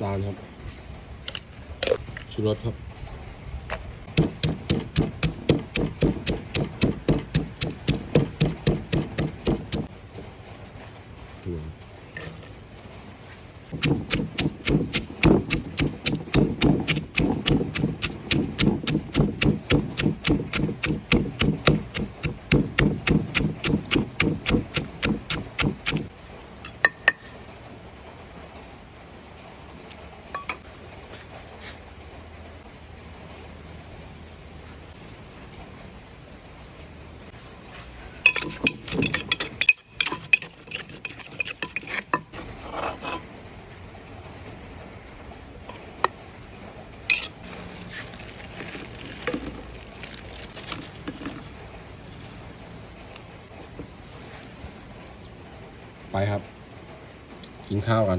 ตานครับชูรสครับถั่ว ไปครับ กินข้าวกัน